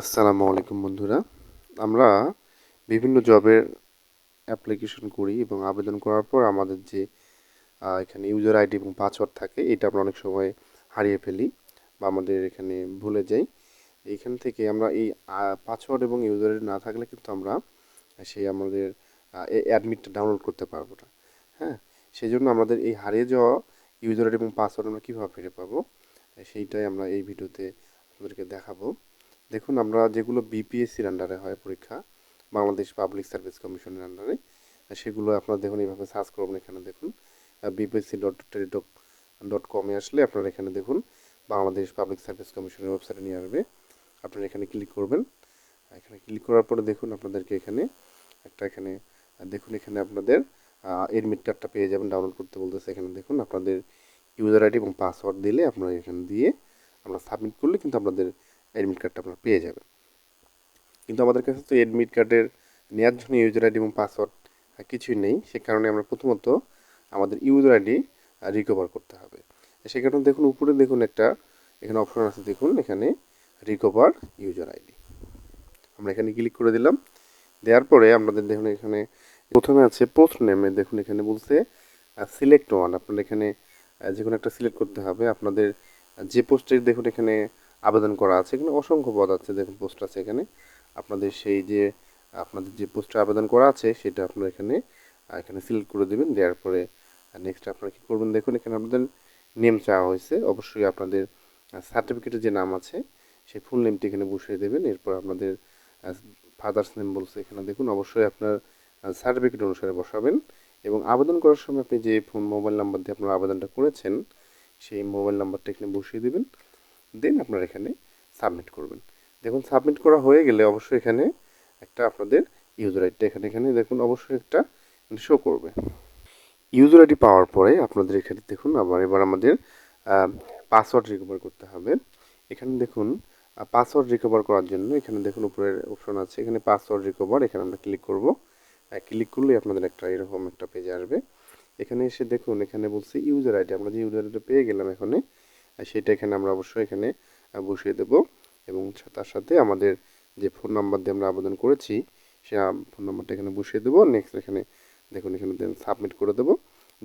আসসালামু আলাইকুম বন্ধুরা। আমরা বিভিন্ন জবের অ্যাপ্লিকেশন করি এবং আবেদন করার পর আমাদের যে এখানে ইউজার আইডি এবং পাসওয়ার্ড থাকে, এটা আমরা অনেক সময় হারিয়ে ফেলি বা আমাদের এখানে ভুলে যাই। এইখান থেকে আমরা এই পাসওয়ার্ড এবং ইউজার আইডি না থাকলে কিন্তু আমরা সেই আমাদের অ্যাডমিটটা ডাউনলোড করতে পারব না। হ্যাঁ? সেই জন্য আমাদের এই হারিয়ে যাওয়া ইউজার আইডি এবং পাসওয়ার্ড আমরা কীভাবে ফিরে পাবো, সেইটাই আমরা এই ভিডিওতে আপনাদেরকে দেখাবো। দেখুন, আমরা যেগুলো বিপিএসসির আন্ডারে হয় পরীক্ষা, বাংলাদেশ পাবলিক সার্ভিস কমিশনের আন্ডারে সেগুলো আপনারা দেখুন, এইভাবে সার্চ করবেন এখানে দেখুন। বিপিএসসি ডট ডট কমে আসলে আপনারা এখানে দেখুন, বাংলাদেশ পাবলিক সার্ভিস কমিশনের ওয়েবসাইটে নিয়ে আসবে। আপনারা এখানে ক্লিক করবেন। এখানে ক্লিক করার পরে দেখুন, আপনাদেরকে এখানে একটা এখানে, দেখুন এখানে আপনাদের এডমিট কার্ডটা পেয়ে যাবেন ডাউনলোড করতে বলতেছে এখানে দেখুন, আপনাদের ইউজার আইডি এবং পাসওয়ার্ড দিলে আপনারা এখানে দিয়ে আমরা সাবমিট করলে কিন্তু আপনাদের অ্যাডমিট কার্ডটা আপনারা পেয়ে যাবেন। কিন্তু আমাদের কাছে তো অ্যাডমিট কার্ডের নেওয়ার জন্য ইউজার আইডি এবং পাসওয়ার্ড কিছুই নেই, সে কারণে আমরা প্রথমত আমাদের ইউজার আইডি রিকভার করতে হবে। সে কারণে দেখুন, উপরে দেখুন একটা, এখানে অপশন আছে, দেখুন, এখানে রিকভার ইউজার আইডি আমরা এখানে ক্লিক করে দিলাম। দেওয়ার পরে আপনাদের দেখুন এখানে, প্রথমে আছে পোস্ট নেমে দেখুন এখানে বলছে সিলেক্ট ওয়ান আপনার এখানে যে কোনো একটা সিলেক্ট করতে হবে। আপনাদের যে পোস্টের দেখুন এখানে আবেদন করা আছে। এখানে অসংখ্য পদ আছে, দেখুন পোস্ট আছে এখানে। আপনাদের সেই যে, আপনাদের যে পোস্টে আবেদন করা আছে, সেটা আপনারা এখানে এখানে সিলেক্ট করে দেবেন। দেওয়ার পরে নেক্সট আপনারা কী করবেন? দেখুন, এখানে আপনাদের নেম চাওয়া হয়েছে। অবশ্যই আপনাদের সার্টিফিকেটের যে নাম আছে, সেই ফুল নেমটি এখানে বসিয়ে দেবেন। এরপর আপনাদের ফাদার্স নেম বলছে এখানে। দেখুন, অবশ্যই আপনার সার্টিফিকেট অনুসারে বসাবেন। এবং আবেদন করার সময় আপনি যে ফোন মোবাইল নাম্বার দিয়ে আপনার আবেদনটা করেছেন, সেই মোবাইল নাম্বারটা এখানে বসিয়ে দেবেন। দেন আপনারা এখানে সাবমিট করবেন। দেখুন সাবমিট করা হয়ে গেলে অবশ্যই এখানে একটা আপনাদের ইউজার আইডিটা এখানে এখানে দেখুন, অবশ্যই একটা শো করবে। ইউজার আইডি পাওয়ার পরে আপনাদের এখানে দেখুন, আবার এবার আমাদের পাসওয়ার্ড রিকভার করতে হবে। এখানে দেখুন পাসওয়ার্ড রিকভার করার জন্য এখানে দেখুন উপরের অপশন আছে, এখানে পাসওয়ার্ড রিকভার এখানে আমরা ক্লিক করব। ক্লিক করলে আপনাদের একটা এরকম একটা পেজ আসবে। এখানে এসে দেখুন, এখানে বলছে ইউজার আইডি আমরা যে ইউজার আইডিটা পেয়ে গেলাম এখানে আর সেটা এখানে আমরা অবশ্যই এখানে বসিয়ে দেব। এবং তার সাথে আমাদের যে ফোন নাম্বার দিয়ে আমরা আবেদন করেছি, সে ফোন নাম্বারটা এখানে বসিয়ে দেবো। নেক্সট এখানে দেখুন, এখানে দেন সাবমিট করে দেবো।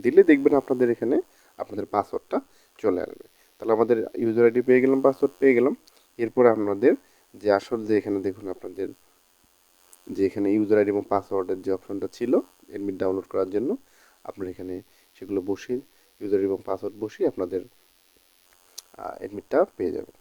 দিলে দেখবেন আপনাদের এখানে আপনাদের পাসওয়ার্ডটা চলে আসবে। তাহলে আমাদের ইউজার আইডি পেয়ে গেলাম পাসওয়ার্ড পেয়ে গেলাম। এরপরে আপনাদের যে আসল যে এখানে দেখুন, আপনাদের যে এখানে ইউজার আইডি এবং পাসওয়ার্ডের যে অপশনটা ছিল এডমিট ডাউনলোড করার জন্য, আপনারা এখানে সেগুলো বসিয়ে ইউজার আইডি এবং পাসওয়ার্ড বসিয়ে আপনাদের এডমিটটা পেয়ে যাবেন।